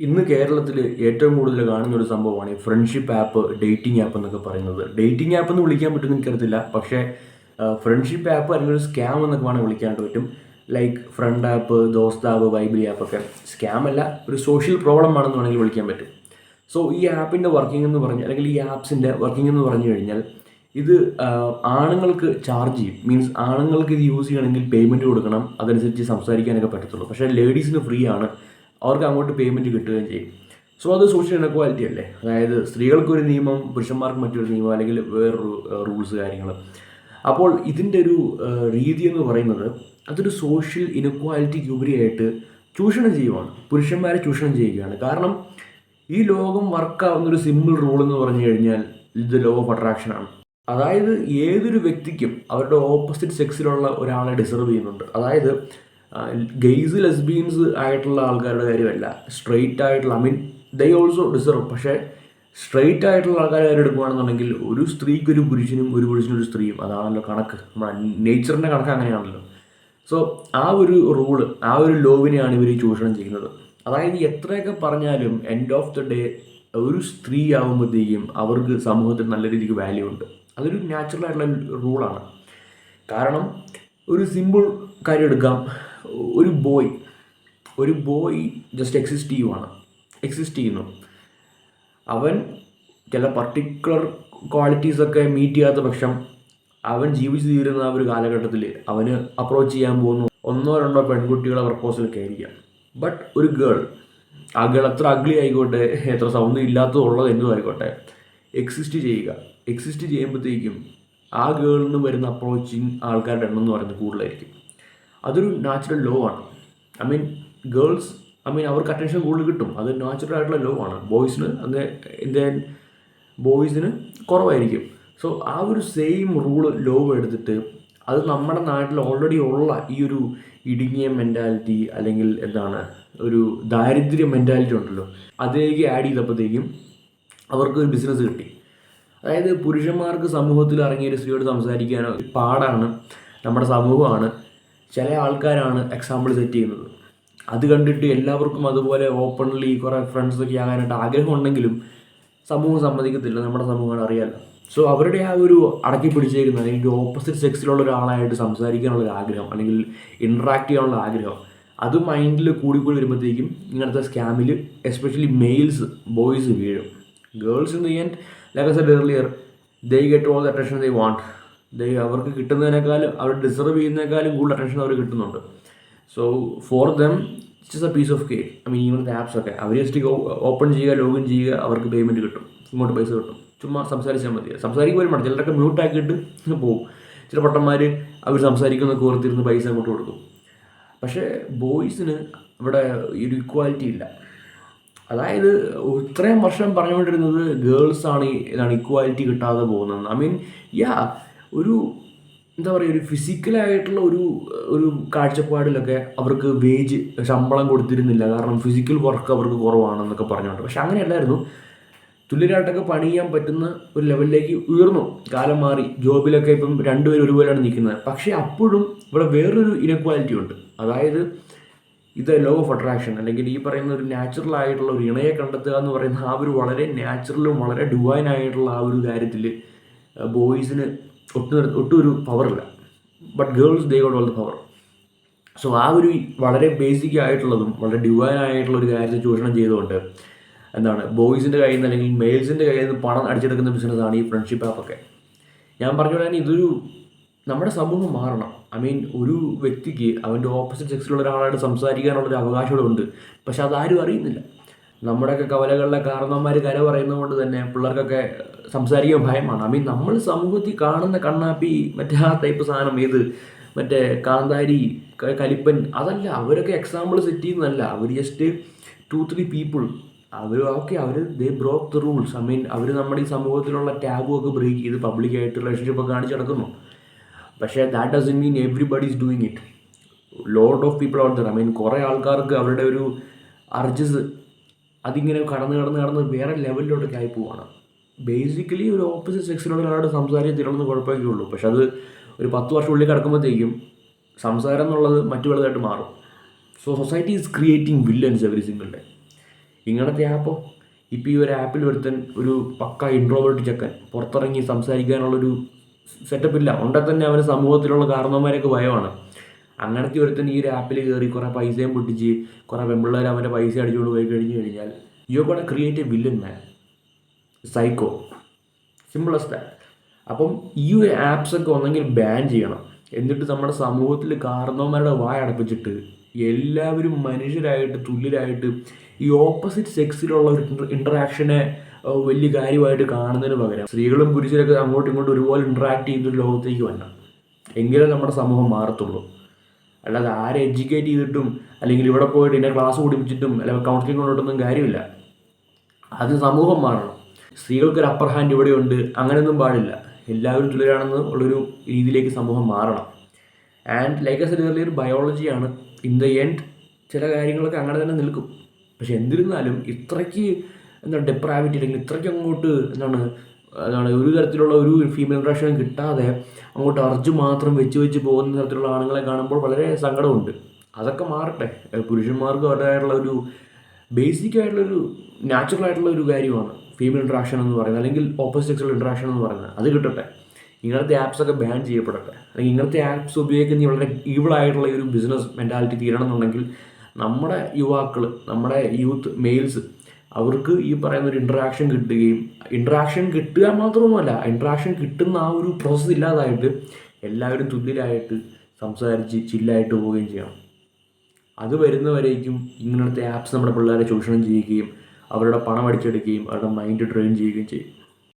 ഇന്ന് കേരളത്തിൽ ഏറ്റവും കൂടുതൽ കാണുന്ന ഒരു സംഭവമാണ് ഈ ഫ്രണ്ട്ഷിപ്പ് ആപ്പ് ഡേറ്റിംഗ് ആപ്പ് എന്നൊക്കെ പറയുന്നത്. ഡേറ്റിംഗ് ആപ്പ് എന്ന് വിളിക്കാൻ പറ്റുമെന്ന് എനിക്കറിയത്തില്ല. പക്ഷേ ഫ്രണ്ട്ഷിപ്പ് ആപ്പ് അല്ലെങ്കിൽ ഒരു സ്കാം എന്നൊക്കെ വേണമെങ്കിൽ വിളിക്കാനായിട്ട് പറ്റും. Like friend app Dost app Bible app ഒക്കെ. സ്കാം അല്ല ഒരു സോഷ്യൽ പ്രോബ്ലം ആണെന്ന് വേണമെങ്കിൽ വിളിക്കാൻ പറ്റും. സോ ഈ ആപ്പിന്റെ വർക്കിംഗ് എന്ന് പറഞ്ഞാൽ അല്ലെങ്കിൽ ഈ ആപ്സിന്റെ വർക്കിംഗ് എന്ന് പറഞ്ഞു കഴിഞ്ഞാൽ ഇത് ആണുങ്ങൾക്ക് ചാർജ് ചെയ്യും. മീൻസ് ആണുങ്ങൾക്ക് ഇത് യൂസ് ചെയ്യണമെങ്കിൽ പേയ്മെന്റ് കൊടുക്കണം. അതനുസരിച്ച് സംസാരിക്കാനൊക്കെ പറ്റത്തുള്ളൂ. പക്ഷേ ലേഡീസിന് ഫ്രീ ആണ്. അവർക്ക് അങ്ങോട്ട് പേയ്മെന്റ് കിട്ടുകയും ചെയ്യും. സോ അത് സോഷ്യൽ ഇനക്വാലിറ്റി അല്ലേ? അതായത് സ്ത്രീകൾക്കൊരു നിയമം പുരുഷന്മാർക്ക് മറ്റൊരു നിയമം അല്ലെങ്കിൽ വേറൊരു റൂൾസ് കാര്യങ്ങൾ അപ്പോൾ ഇതിന്റെ ഒരു രീതി എന്ന് പറയുന്നത് അതൊരു സോഷ്യൽ ഇനക്വാലിറ്റിക്ക് ഉപരിയായിട്ട് ചൂഷണം ചെയ്യുവാണ്. പുരുഷന്മാരെ ചൂഷണം ചെയ്യുകയാണ്. കാരണം ഈ ലോകം വർക്കാവുന്ന ഒരു സിമ്പിൾ റൂൾ എന്ന് പറഞ്ഞു കഴിഞ്ഞാൽ ഇത് ലോ ഓഫ് അട്രാക്ഷൻ ആണ്. അതായത് ഏതൊരു വ്യക്തിക്കും അവരുടെ ഓപ്പോസിറ്റ് സെക്സിലുള്ള ഒരാളെ ഡിസർവ് ചെയ്യുന്നുണ്ട്. അതായത് ഗെയ്സ് ലെസ്ബീൻസ് ആയിട്ടുള്ള ആൾക്കാരുടെ കാര്യമല്ല. സ്ട്രെയിറ്റ് ആയിട്ടുള്ള I mean they also deserve പക്ഷേ സ്ട്രെയിറ്റ് ആയിട്ടുള്ള ആൾക്കാരെ കാര്യം എടുക്കുകയാണെന്നുണ്ടെങ്കിൽ ഒരു സ്ത്രീക്ക് ഒരു പുരുഷനും ഒരു പുരുഷനും ഒരു സ്ത്രീയും അതാണല്ലോ കണക്ക്. നമ്മുടെ നേച്ചറിന്റെ കണക്ക് അങ്ങനെയാണല്ലോ. സോ ആ ഒരു റൂൾ ആ ഒരു ലോവിനെയാണ് ഇവർ ചൂഷണം ചെയ്യുന്നത്. അതായത് എത്രയൊക്കെ പറഞ്ഞാലും എൻഡ് ഓഫ് ദ ഡേ ഒരു സ്ത്രീ ആകുമ്പോഴത്തേക്കും അവർക്ക് സമൂഹത്തിൽ നല്ല രീതിക്ക് വാല്യൂ ഉണ്ട്. അതൊരു നാച്ചുറൽ ആയിട്ടുള്ള റൂളാണ് കാരണം ഒരു സിമ്പിൾ കാര്യം എടുക്കാം. ഒരു ബോയ് ഒരു ബോയ് ജസ്റ്റ് എക്സിസ്റ്റ് ചെയ്യുവാണ്. എക്സിസ്റ്റ് ചെയ്യുന്നു. അവൻ ചില പർട്ടിക്കുലർ ക്വാളിറ്റീസൊക്കെ മീറ്റ് ചെയ്യാത്ത പക്ഷം അവൻ ജീവിച്ചു തീരുന്ന ആ ഒരു കാലഘട്ടത്തിൽ അവന് അപ്രോച്ച് ചെയ്യാൻ പോകുന്നു. ഒന്നോ രണ്ടോ പെൺകുട്ടികളെ പ്രപ്പോസലൊക്കെ ആയിരിക്കാം ബട്ട് ഒരു ഗേൾ ആ ഗേൾ എത്ര അഗ്ലി ആയിക്കോട്ടെ എത്ര സൗന്ദര്യം ഇല്ലാത്തതുള്ളത് എന്തും ആയിക്കോട്ടെ എക്സിസ്റ്റ് ചെയ്യുക. എക്സിസ്റ്റ് ചെയ്യുമ്പോഴത്തേക്കും ആ ഗേളിൽ നിന്ന് വരുന്ന അപ്രോച്ചിങ് ആൾക്കാരുടെ എണ്ണം എന്ന് പറയുന്നത് കൂടുതലായിരിക്കും. അതൊരു നാച്ചുറൽ ലോ ആണ്. I mean girls I mean അവർക്ക് അറ്റൻഷൻ കൂടുതൽ കിട്ടും. അത് നാച്ചുറൽ ആയിട്ടുള്ള ലോ ആണ്. ബോയ്സിന് അങ്ങനെ എന്റെ ബോയ്സിന് കുറവായിരിക്കും. സോ ആ ഒരു സെയിം റൂൾ ലോ എടുത്തിട്ട് അത് നമ്മുടെ നാട്ടിൽ ഓൾറെഡി ഉള്ള ഈ ഒരു ഇടുങ്ങിയ മെന്റാലിറ്റി അല്ലെങ്കിൽ എന്താണ് ഒരു ദാരിദ്ര്യ മെന്റാലിറ്റി ഉണ്ടല്ലോ. അതിലേക്ക് ആഡ് ചെയ്തപ്പോഴത്തേക്കും അവർക്ക് ഒരു ബിസിനസ് കിട്ടി. അതായത് പുരുഷന്മാർക്ക് സമൂഹത്തിൽ ഇറങ്ങിയ ഒരു സ്ത്രീയോട് സംസാരിക്കാനോ പാടാണ് നമ്മുടെ സമൂഹമാണ്. ചില ആൾക്കാരാണ് എക്സാമ്പിൾ സെറ്റ് ചെയ്യുന്നത്. അത് കണ്ടിട്ട് എല്ലാവർക്കും അതുപോലെ ഓപ്പൺലി കുറേ ഫ്രണ്ട്സൊക്കെ ആകാനായിട്ട് ആഗ്രഹം ഉണ്ടെങ്കിലും സമൂഹം സമ്മതിക്കത്തില്ല. നമ്മുടെ സമൂഹമാണ് അറിയാമല്ലോ സോ അവരുടെ ആ ഒരു അടക്കി പിടിച്ചേക്കുന്ന അല്ലെങ്കിൽ ഓപ്പോസിറ്റ് സെക്സിലുള്ള ഒരാളായിട്ട് സംസാരിക്കാനുള്ള ഒരു ആഗ്രഹം അല്ലെങ്കിൽ ഇൻട്രാക്ട് ചെയ്യാനുള്ള ആഗ്രഹം അത് മൈൻഡിൽ കൂടി കൂടി വരുമ്പോഴത്തേക്കും ഇങ്ങനത്തെ സ്കാമിൽ എസ്പെഷ്യലി മെയിൽസ് ബോയ്സ് വീഴും. Girls in the end like said earlier they get all the attention they want അവർക്ക് കിട്ടുന്നതിനേക്കാളും അവർ ഡിസർവ് ചെയ്യുന്നതിനേക്കാളും കൂടുതൽ അറ്റൻഷൻ അവർ കിട്ടുന്നുണ്ട്. So for them it's a piece of cake I mean ഇങ്ങനത്തെ ആപ്സ് ഒക്കെ. അവർ ജസ്റ്റ് ഓപ്പൺ ചെയ്യുക ലോഗിൻ ചെയ്യുക അവർക്ക് പേയ്മെന്റ് കിട്ടും. ഇങ്ങോട്ട് പൈസ കിട്ടും. ചുമ്മാ സംസാരിച്ചാൽ മതി. സംസാരിക്കുമ്പോൾ വേണം ചിലരൊക്കെ മ്യൂട്ടാക്കിയിട്ട് പോകും. ചില പൊട്ടന്മാർ അവർ സംസാരിക്കുന്ന കോർത്തിരുന്ന് പൈസ അങ്ങോട്ട് കൊടുക്കും. പക്ഷേ ബോയ്സിന് ഇവിടെ ഒരു ഇക്വാലിറ്റി ഇല്ല. അതായത് ഇത്രയും വർഷം പറഞ്ഞുകൊണ്ടിരുന്നത് ഗേൾസാണ് ഇതാണ് ഇക്വാലിറ്റി കിട്ടാതെ പോകുന്നത് ഐ മീൻ യാ ഒരു എന്താ പറയുക ഒരു ഫിസിക്കലായിട്ടുള്ള ഒരു ഒരു കാഴ്ചപ്പാടിലൊക്കെ അവർക്ക് വേജ് ശമ്പളം കൊടുത്തിരുന്നില്ല. കാരണം ഫിസിക്കൽ വർക്ക് അവർക്ക് കുറവാണെന്നൊക്കെ പറഞ്ഞുകൊണ്ട്. പക്ഷെ അങ്ങനെയല്ലായിരുന്നു. തുല്യരായിട്ടൊക്കെ പണി ചെയ്യാൻ പറ്റുന്ന ഒരു ലെവലിലേക്ക് ഉയർന്നു. കാലം മാറി. ജോബിലൊക്കെ ഇപ്പം രണ്ടുപേരും ഒരുപോലെയാണ് നിൽക്കുന്നത്. പക്ഷേ അപ്പോഴും ഇവിടെ വേറൊരു ഇനക്വാലിറ്റി ഉണ്ട്. അതായത് ഇത് ലോ ഓഫ് അട്രാക്ഷൻ അല്ലെങ്കിൽ ഈ പറയുന്ന ഒരു നാച്ചുറൽ ആയിട്ടുള്ള ഒരു ഇണയെ കണ്ടെത്തുക എന്ന് പറയുന്ന ആ ഒരു വളരെ നാച്ചുറലും വളരെ ഡിവൈൻ ആയിട്ടുള്ള ആ ഒരു കാര്യത്തിൽ ബോയ്സിന് ഒട്ടും ഒട്ടും ഒരു പവറില്ല but girls they got all the power so ആ ഒരു വളരെ ബേസിക് ആയിട്ടുള്ളതും വളരെ ഡിവൈൻ ആയിട്ടുള്ള ഒരു കാര്യത്തെ ചൂഷണം ചെയ്തുകൊണ്ട് എന്താണ് ബോയ്സിന്റെ കയ്യിൽ നിന്ന് അല്ലെങ്കിൽ മെയിൽസിന്റെ കയ്യിൽ നിന്ന് പണം അടിച്ചെടുക്കുന്ന ബിസിനസ്സാണ് ഈ ഫ്രണ്ട്ഷിപ്പ് ആപ്പൊക്കെ ഞാൻ പറഞ്ഞ പോലെ ഇതൊരു നമ്മുടെ സമൂഹം മാറണം. ഐ മീൻ ഒരു വ്യക്തിക്ക് അവന്റെ ഓപ്പോസിറ്റ് സെക്സിലുള്ള ഒരാളായിട്ട് സംസാരിക്കാനുള്ളൊരു അവകാശമുണ്ട് പക്ഷെ അതാരും അറിയുന്നില്ല. നമ്മുടെയൊക്കെ കവലകളിലെ കാരണവന്മാർ കര പറയുന്നത് കൊണ്ട് തന്നെ പിള്ളേർക്കൊക്കെ സംസാരിക്കാൻ ഭയമാണ്. ഐ മീൻ നമ്മൾ സമൂഹത്തിൽ കാണുന്ന കണ്ണാപ്പി മറ്റേ ആ ടൈപ്പ് സാധനം ഏത്? മറ്റേ കാന്താരി കലിപ്പൻ അതല്ല അവരൊക്കെ എക്സാമ്പിൾ സെറ്റ് ചെയ്യുന്നതല്ല. അവർ ജസ്റ്റ് ടു ത്രീ പീപ്പിൾ അവർ okay our they broke the rules I mean അവർ നമ്മുടെ ഈ സമൂഹത്തിലുള്ള ടാബും ഒക്കെ ബ്രേക്ക് ചെയ്ത് പബ്ലിക്കായിട്ട് റിലേഷൻഷിപ്പ് ഒക്കെ കാണിച്ച് നടക്കുന്നു. പക്ഷേ that doesn't mean everybody is doing it lot of people out there I mean കുറേ ആൾക്കാർക്ക് അവരുടെ ഒരു അർജസ് അതിങ്ങനെ കടന്ന് കടന്ന് കടന്ന് വേറെ ലെവലിലോട്ടൊക്കെ ആയി പോവാണ്. ബേസിക്കലി ഒരു ഓപ്പോസിറ്റ് സെക്സിനോട് ഒരാളോട് സംസാരിച്ച് തീരണമെന്ന് കുഴപ്പമൊക്കെ ഉള്ളൂ. പക്ഷെ അത് ഒരു പത്ത് വർഷം ഉള്ളിൽ കിടക്കുമ്പോഴത്തേക്കും സംസാരം എന്നുള്ളത് മറ്റു പലതായിട്ട് മാറും. So society is creating villains every single day ഇങ്ങനത്തെ ആപ്പോ ഇപ്പോൾ ഈ ഒരു ആപ്പിൽ ഒരുത്തൻ ഒരു പക്ക ഇൻട്രോവേർട്ട് ചെക്കൻ പുറത്തിറങ്ങി സംസാരിക്കാനുള്ളൊരു സെറ്റപ്പ് ഇല്ല. ഉണ്ടെങ്കിൽ തന്നെ അവന് സമൂഹത്തിലുള്ള കാരണവന്മാരെയൊക്കെ ഭയമാണ്. അങ്ങനത്തെ ഒരുത്തൻ ഈ ഒരു ആപ്പിൽ കയറി കുറേ പൈസയും പൊട്ടിച്ച് കുറേ പെമ്പിള്ളേർ അവന്റെ പൈസ അടിച്ചുകൊണ്ട് പോയി കഴിഞ്ഞ് കഴിഞ്ഞാൽ you gonna create a villain man psycho simplest that അപ്പം ഈ ഒരു ആപ്സൊക്കെ ഒന്നെങ്കിൽ ബാൻ ചെയ്യണം. എന്നിട്ട് നമ്മുടെ സമൂഹത്തിൽ കാർന്നവന്മാരുടെ വായ അടപ്പിച്ചിട്ട് എല്ലാവരും മനുഷ്യരായിട്ട് തുല്യരായിട്ട് ഈ ഓപ്പോസിറ്റ് സെക്സിലുള്ള ഒരു ഇൻട്രാക്ഷനെ വലിയ കാര്യമായിട്ട് കാണുന്നതിന് പകരം സ്ത്രീകളും പുരുഷരൊക്കെ അങ്ങോട്ടും ഇങ്ങോട്ടും ഒരുപോലെ ഇൻട്രാക്ട് ചെയ്യുന്നൊരു ലോകത്തേക്ക് വരണം. എങ്കിലേ നമ്മുടെ സമൂഹം മാറത്തുള്ളൂ. അല്ലാതെ ആരെ എഡ്യൂക്കേറ്റ് ചെയ്തിട്ടും അല്ലെങ്കിൽ ഇവിടെ പോയിട്ട് ഇന്ന ക്ലാസ് കുടിപ്പിച്ചിട്ടും അല്ലെങ്കിൽ കൗൺസിലിംഗ് കൊണ്ടിട്ടൊന്നും കാര്യമില്ല. അത് സമൂഹം മാറണം. സ്ത്രീകൾക്ക് ഒരു അപ്പർ ഹാൻഡ് ഇവിടെയുണ്ട് അങ്ങനെയൊന്നും പാടില്ല. എല്ലാവരും തുല്യരാണെന്ന് ഉള്ളൊരു രീതിയിലേക്ക് സമൂഹം മാറണം. ആൻഡ് ലൈക്ക് എസ് എറിയർ ബയോളജിയാണ് ഇൻ ദ എൻഡ് ചില കാര്യങ്ങളൊക്കെ അങ്ങനെ തന്നെ നിൽക്കും. പക്ഷെ എന്നിരുന്നാലും ഇത്രയ്ക്ക് എന്താണ് ഡെപ്രാവിറ്റി അല്ലെങ്കിൽ ഇത്രയ്ക്ക് അങ്ങോട്ട് എന്താണ് എന്താണ് ഒരു തരത്തിലുള്ള ഒരു ഫീമെയിൽ ഇൻട്രാക്ഷനും കിട്ടാതെ അങ്ങോട്ട് അർജ് മാത്രം വെച്ച് വെച്ച് പോകുന്ന തരത്തിലുള്ള ആണുങ്ങളെ കാണുമ്പോൾ വളരെ സങ്കടമുണ്ട്. അതൊക്കെ മാറട്ടെ. പുരുഷന്മാർക്ക് അവരുടേതായിട്ടുള്ള ഒരു ബേസിക് ആയിട്ടുള്ളൊരു നാച്ചുറൽ ആയിട്ടുള്ള ഒരു കാര്യമാണ് ഫീമെയിൽ ഇൻട്രാക്ഷൻ എന്ന് പറയുന്നത്. അല്ലെങ്കിൽ ഓപ്പോസിറ്റ് സെക്സുവൽ ഇൻട്രാക്ഷൻ എന്ന് പറയുന്നത്. അത് കിട്ടട്ടെ. ഇങ്ങനത്തെ ആപ്സൊക്കെ ബാൻ ചെയ്യപ്പെടട്ടെ. അല്ലെങ്കിൽ ഇങ്ങനത്തെ ആപ്സ് ഉപയോഗിക്കുന്ന വളരെ ഈവിളായിട്ടുള്ള ഒരു ബിസിനസ് മെന്റാലിറ്റി തീരണം എന്നുണ്ടെങ്കിൽ നമ്മുടെ യുവാക്കൾ നമ്മുടെ യൂത്ത് മെയിൽസ് അവർക്ക് ഈ പറയുന്ന ഒരു ഇൻട്രാക്ഷൻ കിട്ടുകയും ഇൻട്രാക്ഷൻ കിട്ടുക മാത്രമൊന്നുമല്ല ഇൻട്രാക്ഷൻ കിട്ടുന്ന ആ ഒരു പ്രോസസ്സ് ഇല്ലാതായിട്ട് എല്ലാവരും തുല്യരായിട്ട് സംസാരിച്ച് ചില്ലായിട്ട് പോവുകയും ചെയ്യണം. അത് വരുന്നവരേക്കും ഇങ്ങനത്തെ ആപ്സ് നമ്മുടെ പിള്ളേരെ ചൂഷണം ചെയ്യുകയും അവരുടെ പണം അടിച്ചെടുക്കുകയും അവരുടെ മൈൻഡ് ഡ്രെയിൻ ചെയ്യുകയും ചെയ്യും.